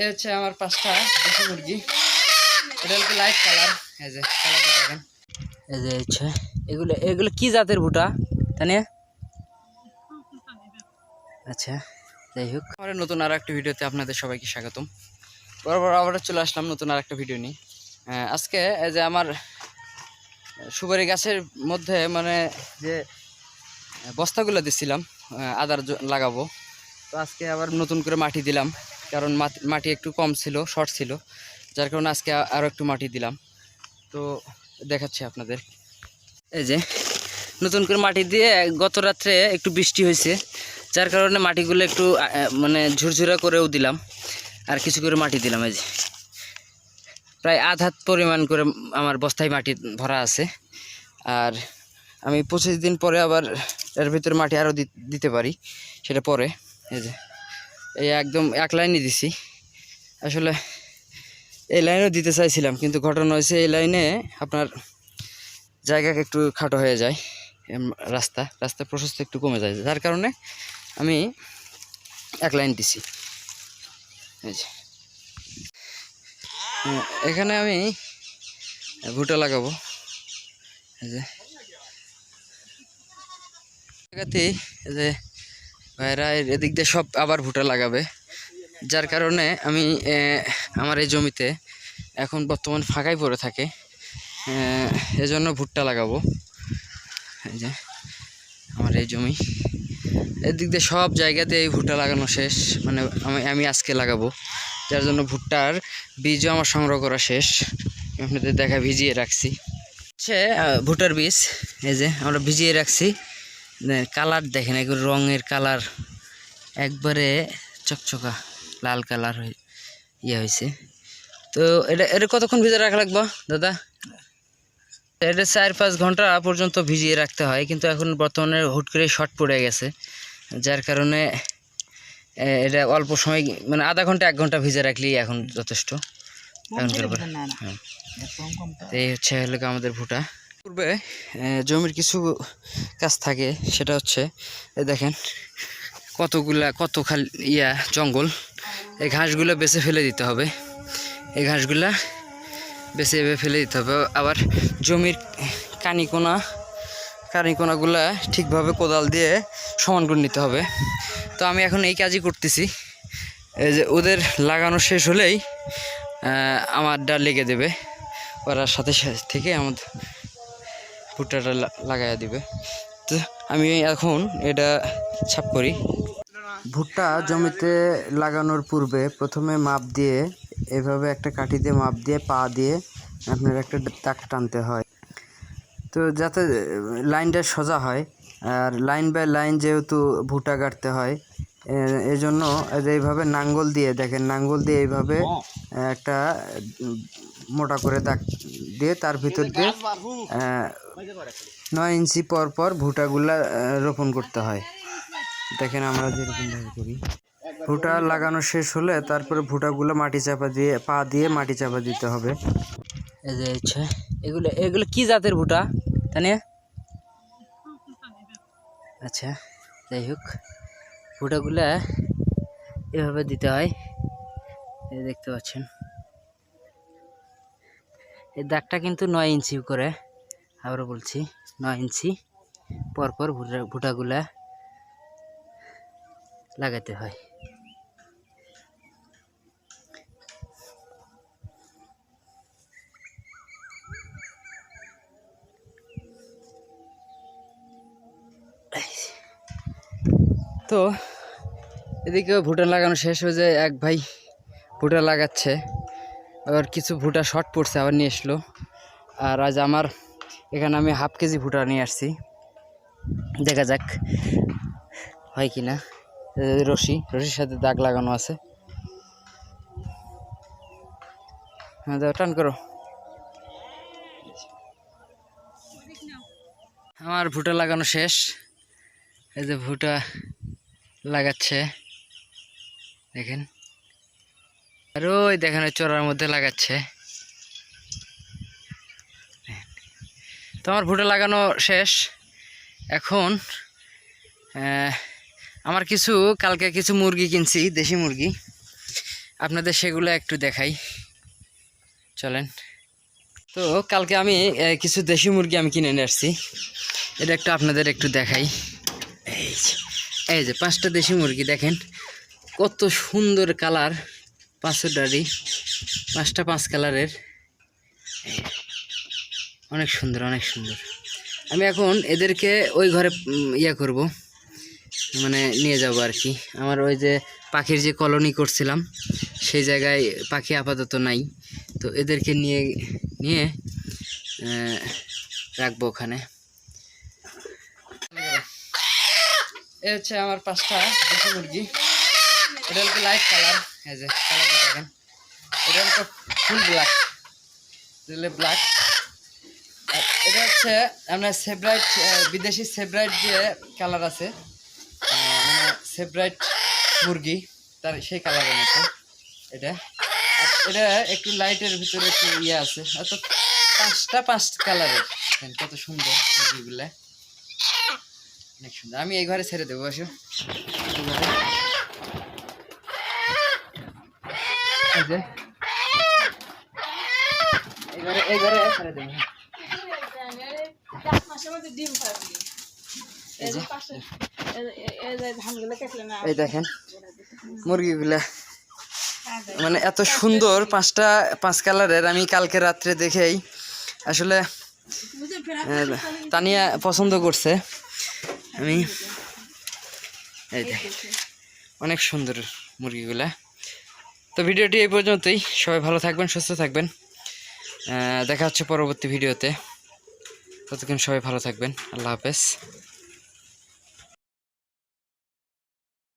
এ হচ্ছে আমার পাঁচটা দেশি মুরগি। এটা হচ্ছে লাইট কালার এই যে কালারটা দেখেন। এই যে হচ্ছে, এগুলো এগুলো কি জাতের ভুটা তানিয়া? আচ্ছা যাই হোক। আমার নতুন আর একটা ভিডিওতে আপনাদের সবাইকে স্বাগতম। বরাবর আবার চলে আসলাম নতুন আর একটা ভিডিও নিয়ে। আজকে যে আমার সুপারি গাছের মধ্যে মানে যে বস্তাগুলো দিছিলাম আদার লাগাবো। তো আজকে আবার নতুন করে মাটি দিলাম। কারণ মাটি- একটু কম ছিল শর্ট ছিল। যার কারণে আজকে আরও একটু মাটি দিলাম। তো দেখাচ্ছি আপনাদের। এই যে, নতুন করে মাটি দিয়ে গত রাত্রে একটু বৃষ্টি হয়েছে। যার কারণে মাটিগুলো একটু মানে ঝুরঝুরা করেও দিলাম। আর কিছু করে মাটি দিলাম, এই যে। প্রায় আধ হাত পরিমাণ করে আমার বস্তায় মাটি ভরা আছে। আর আমি পঁচিশ দিন পরে আবার এর ভিতরে মাটি আরও দিতে পারি, সেটা পরে। এই যে। এই একদম এক লাইনই দিছি। আসলে এই লাইনও দিতে চাইছিলাম, কিন্তু ঘটনা হয়েছে এই লাইনে আপনার জায়গা একটু খাটো হয়ে যায় রাস্তা রাস্তা প্রশস্ত একটু কমে যায়, যার কারণে আমি এক লাইন দিছি। এখানে আমি ভুট্টা লাগাবো। যে ভাইরা এদিক দিয়ে সব আবার ভুট্টা লাগাবে। যার কারণে আমি আমার এই জমিতে এখন বর্তমান ফাঁকাই পড়ে থাকে। এজন্য ভুট্টা লাগাবো। এই যে, আমার এই জমি। এদিক দিয়ে সব জায়গাতে এই ভুট্টা লাগানো শেষ। মানে আমি আমি আজকে লাগাবো। যার জন্য ভুট্টার বীজও আমার সংগ্রহ করা শেষ। আপনাদের দেখা ভিজিয়ে রাখছি। হচ্ছে ভুট্টার বীজ। এই যে, আমরা ভিজিয়ে রাখছি। কালার দেখেন এগুলো রঙের কালার একবারে চকচকা লাল কালার হয়ে ইয়ে হয়েছে। তো এটা এটা কতক্ষণ ভিজে রাখা লাগবে দাদা? এটা চার পাঁচ ঘণ্টা পর্যন্ত ভিজিয়ে রাখতে হয় কিন্তু এখন বর্তমানে হুট করে শর্ট পড়ে গেছে যার কারণে এটা অল্প সময় মানে আধা ঘণ্টা এক ঘণ্টা ভিজে রাখলেই এখন যথেষ্ট। এই হচ্ছে হলো আমাদের ভুটা। পূর্বে জমির কিছু কাজ থাকে, সেটা হচ্ছে দেখেন, কতগুলা কত খাল ইয়া জঙ্গল, এই ঘাসগুলো বেছে ফেলে দিতে হবে। এই ঘাসগুলা বেছে এভাবে ফেলে দিতে হবে। আবার জমির কানিকোনা, কানিকোনাগুলা ঠিকভাবে কোদাল দিয়ে সমান করে নিতে হবে। তো আমি এখন এই কাজই করতেছি। এই যে ওদের লাগানো শেষ হলেই আমার ডাল লেগে দেবে। ওরা সাথে সাথে থেকে আমার ভুট্টাটা লাগাইয়া দিবে। তো আমি এখন এটা ছাপ করি। ভুট্টা জমিতে লাগানোর পূর্বে প্রথমে মাপ দিয়ে এভাবে একটা কাঠি দিয়ে মাপ দিয়ে পা দিয়ে আপনার একটা দাগ টানতে হয়। তো যাতে লাইনটা সোজা হয় আর লাইন বাই লাইন যেহেতু ভুট্টা কাটতে হয় এজন্য এইভাবে নাঙ্গল দিয়ে দেখেন নাঙ্গল দিয়ে এইভাবে একটা মোটা করে দাগ দিয়ে তার ভিতর দিয়ে নয় ইঞ্চি পর পর ভুটাগুলা রোপণ করতে হয়। দেখেন আমরা যেরকম ভাবে করি। ভুটা লাগানো শেষ হলে তারপরে ভুটাগুলো মাটি চাপা দিয়ে, পা দিয়ে মাটি চাপা দিতে হবে। এগুলো এগুলো কি জাতের ভুটা, তানিয়া? আচ্ছা যাই হোক। ভুটাগুলা এভাবে দিতে হয়। দেখতে পাচ্ছেন। এই দাগটা কিন্তু নয় ইঞ্চি করে আবারও বলছি, নয় ইঞ্চি। পরপর ভুটা, ভুটাগুলা লাগাতে হয়। তো এদিকে ভুটা লাগানো শেষ হয়ে যায়। এক ভাই ভুটা লাগাচ্ছে। আবার কিছু ভুটা শর্ট পড়ছে, আবার নিয়ে আসলো আর আজ আমার এখানে আমি হাফ কেজি ভুটা নিয়ে আসছি। দেখা যাক হয় কি না। রশি, রশির সাথে দাগ লাগানো আছে। হ্যাঁ দাও, টান করো। আমার ভুটা লাগানো শেষ। এই যে ভুটা লাগাচ্ছে। দেখেন। আর ওই দেখেন চোরার মধ্যে লাগাচ্ছে। তো আমার ভুটা লাগানো শেষ। এখন আমার কিছু, কালকে কিছু মুরগি কিনছি, দেশি মুরগি। আপনাদের সেগুলো একটু দেখাই। চলেন। তো কালকে আমি কিছু দেশি মুরগি আমি কিনে নিয়ে আসছি। এটা একটু আপনাদের একটু দেখাই। এই যে এই যে, পাঁচটা দেশি মুরগি দেখেন। কত সুন্দর কালার। পাঁচশোটারই পাঁচটা পাঁচ কালারের। অনেক সুন্দর অনেক সুন্দর। আমি এখন এদেরকে ওই ঘরে ইয়ে করব। মানে নিয়ে যাব আর কি। আমার ওই যে পাখির যে কলোনি করছিলাম, সেই জায়গায় পাখি আপাতত নাই। তো এদেরকে নিয়ে নিয়ে রাখব ওখানে। এ হচ্ছে আমার পাঁচটা দেশি মুরগি। এটা হচ্ছে লাইট কালার এই যে কালারটা দেখেন। এটা হচ্ছে ফুল ব্ল্যাক ব্ল্যাক এটা হচ্ছে আপনার সেব্রাইট বিদেশি সেব্রাইট যে কালার আছে। মানে সেব্রাইট মুরগি, তার সেই কালারের মতো এটা। এটা একটু লাইটের ভিতরে একটু ইয়ে আছে। অর্থাৎ পাঁচটা, পাঁচ কালারের কত সুন্দর মুরগিগুলা। অনেক সুন্দর। আমি এই ঘরে ছেড়ে দেবো, আসো। ঘরে। এই যে। মুরগিগুলা। মানে এত সুন্দর পাঁচটা, পাঁচ কালারের। আমি কালকে রাত্রে দেখেই আসলে তানিয়া পছন্দ করছে। আমি অনেক সুন্দর মুরগিগুলা। তো ভিডিওটি এই পর্যন্তই। সবাই ভালো থাকবেন, সুস্থ থাকবেন। দেখা হচ্ছে পরবর্তী ভিডিওতে। ততক্ষণ সবাই ভালো থাকবেন। আল্লাহ হাফেজ।